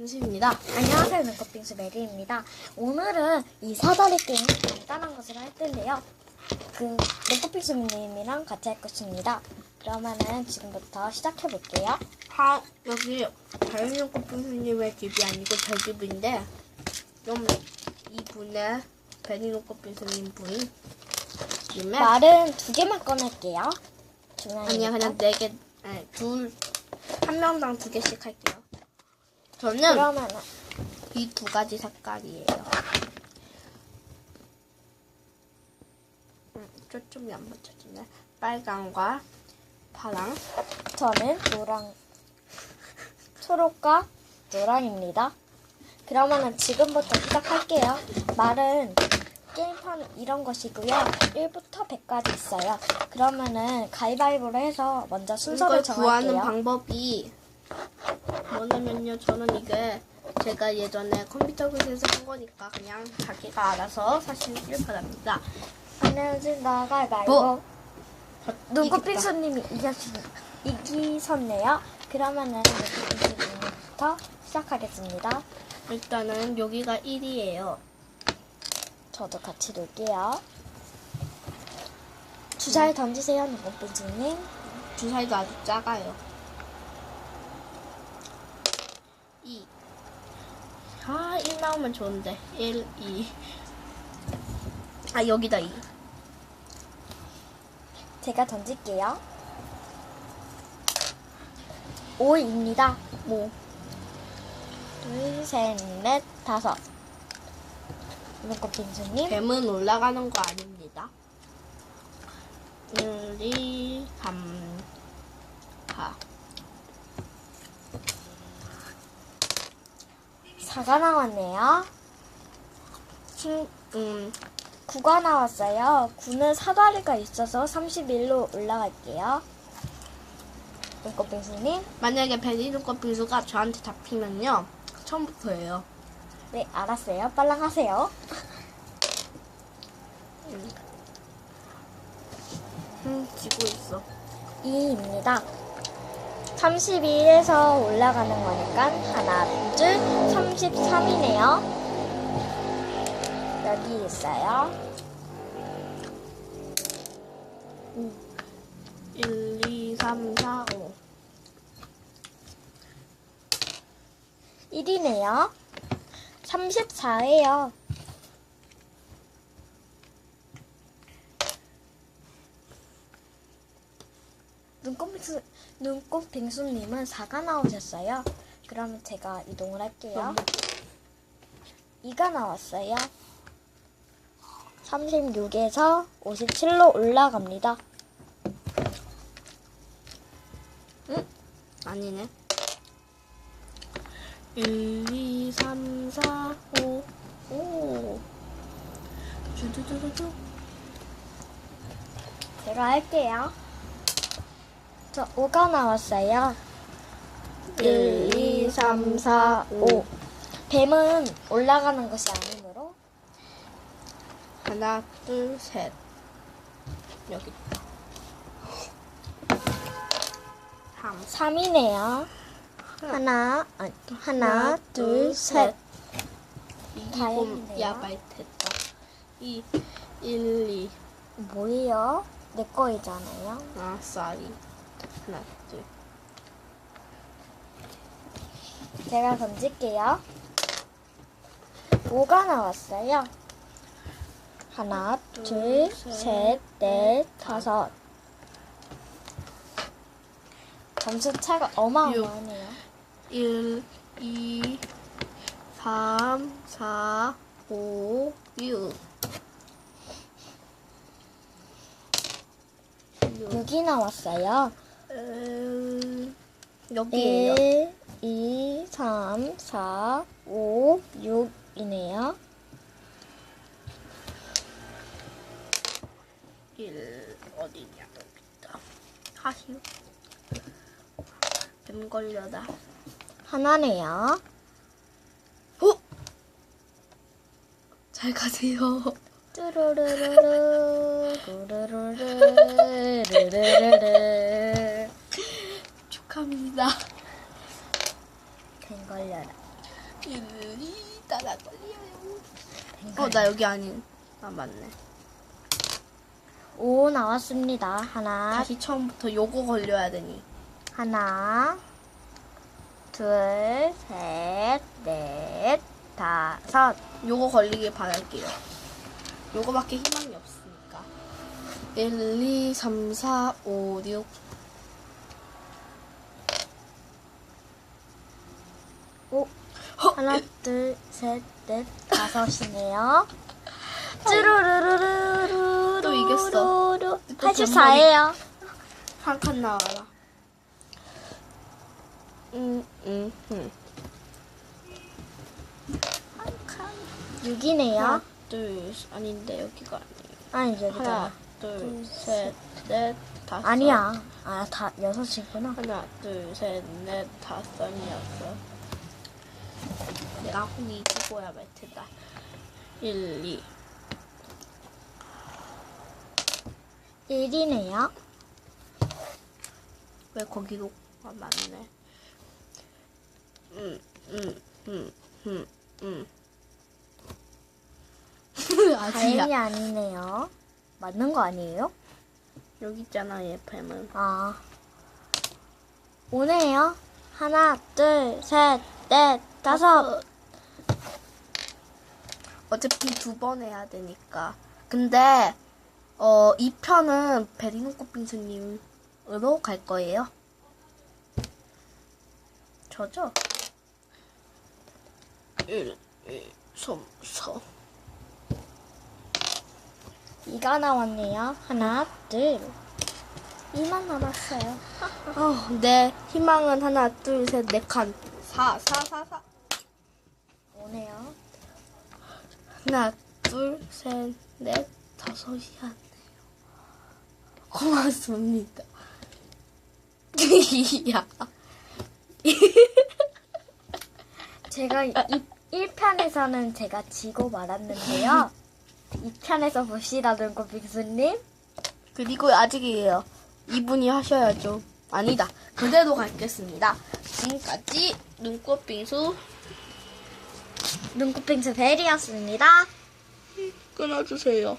은수입니다. 안녕하세요, 눈꽃빙수 메리입니다. 오늘은 이 사다리 게임 간단한 것을 할 텐데요. 그 눈꽃빙수 님이랑 같이 할 것입니다. 그러면은 지금부터 시작해 볼게요. 하, 여기 다윤이 꽃빙수님의 집이 아니고 제 집인데 좀 이분의 베니노 꽃빙수님 분 집에 말은 두 개만 꺼낼게요. 아니야 그냥 네 개, 아니 둘한 명당 두 개씩 할게요. 저는 그러면은 이 두 가지 색깔이에요. 음, 초점이 안 맞춰지네. 빨강과 파랑. 저는 노랑, 초록과 노랑입니다. 그러면은 지금부터 시작할게요. 말은 게임판 이런 것이고요. 1부터 100까지 있어요. 그러면은 가위바위보로 해서 먼저 순서를 이걸 구하는 정할게요. 방법이 뭐냐면요. 저는 이게 제가 예전에 컴퓨터 교실에서 한 거니까 그냥 자기가 알아서 사실 바랍니다. 안녕하세요. 가위바위보. 뭐? 눈꽃빙수님이 이겼, 이기셨네요. 그러면은 눈꽃빙수님부터 시작하겠습니다. 일단은 여기가 1이에요. 저도 같이 놀게요. 주사위 던지세요, 눈꽃빙수님. 주사위도 아주 작아요. 2. 아, 1 나오면 좋은데. 1, 2. 아, 여기다 2. 제가 던질게요. 5입니다. 뭐. 둘, 셋, 넷, 다섯. 눈꽃빙수님. 뱀은 올라가는 거 아닙니다. 1, 2, 3, 4. 4가 나왔네요. 친, 음, 9가 나왔어요. 9는 사다리가 있어서 31로 올라갈게요. 눈꽃빙수님. 만약에 베니누꺼 빙수가 저한테 잡히면요. 처음부터예요. 네, 알았어요. 빨랑 하세요. 음, 지고 있어. 2입니다. 32에서 올라가는 거니까 하나, 둘, 33이네요. 여기 있어요. 1, 2, 3, 4, 5. 1이네요. 34예요. 눈꽃빙수, 눈꽃빙수님은 4가 나오셨어요. 그러면 제가 이동을 할게요. 2가 나왔어요. 36에서 57로 올라갑니다. 아니네. 1, 2, 3, 4, 5. 오. 주두두두두. 제가 할게요. 저 5가 나왔어요. 1, 2, 3, 4, 5. 뱀은 올라가는 것이 아니므로 하나, 둘, 셋. 여기 있다. 3. 3이네요. 하나, 아니, 하나, 둘, 셋. 이기 다곰 했네요. 야바이트다. 2, 1, 2. 뭐예요? 내 거이잖아요. 아, 쌀 둘. 제가 던질게요. 5가 나왔어요. 하나, 둘, 셋, 넷, 다섯. 점수 차가 어마어마하네요. 1, 2, 3, 4, 5, 6. 6이 나왔어요. 음, 여기에요. 1, 2, 3, 4, 5, 6이네요. 1 어디냐 여기 있다. 하시오. 뱀 걸려다. 하나네요. 어? 잘 가세요. 뚜루루루루, 루루루루, 루루루루. 축하합니다. 된 걸려라. 일리 따라 걸려요. 어, 나 여기 아닌. 아, 맞네. 오 나왔습니다. 하나, 다시 처음부터 요거 걸려야 되니. 하나, 둘, 셋, 넷, 다섯. 요거 걸리길 바랄게요. 요거밖에 희망이 없으니까. 1, 2, 3, 4, 5, 6. 오, 하나, 둘, 셋, 넷, 다섯이네요. 쭈루루루루루. 또 이겼어. 또 84예요. 한 칸 나와라. 음, 음, 음. 한 칸. 6이네요. 하나, 둘, 셋. 아닌데, 여기가 아니에요. 아니, 여기다. 하나, 둘, 셋, 넷, 다섯. 아니야. 아, 다 여섯이구나. 하나, 둘, 셋, 넷, 다섯이었어. 내가 혼이 죽어야 말 테다. 1, 2. 1이네요. 왜 거기로 아 맞네. 음, 음, 음, 음, 음. 다행이 아니야. 아니네요. 맞는 거 아니에요? 여기 있잖아, 예팸은. 아. 오네요. 하나, 둘, 셋, 넷, 다섯. 어차피 두 번 해야 되니까. 근데 어, 이 편은 베리노 꽃빙수님으로 갈 거예요. 저죠? 1, 2, 3, 4. 이가 나왔네요. 하나, 둘. 이만 남았어요. 어, 내 희망은 하나, 둘, 셋, 네 칸. 4, 4, 4, 4. 오네요. 하나, 둘, 셋, 넷, 다섯이 안 돼요. 고맙습니다. 야. 제가 이 1편에서는 제가 지고 말았는데요. 2편에서 봅시다, 눈꽃빙수님. 그리고 아직이에요. 이분이 하셔야죠. 아니다. 그대로 갖겠습니다. 지금까지 눈꽃빙수 눈꽃빙수 벨이었습니다. 끊어주세요.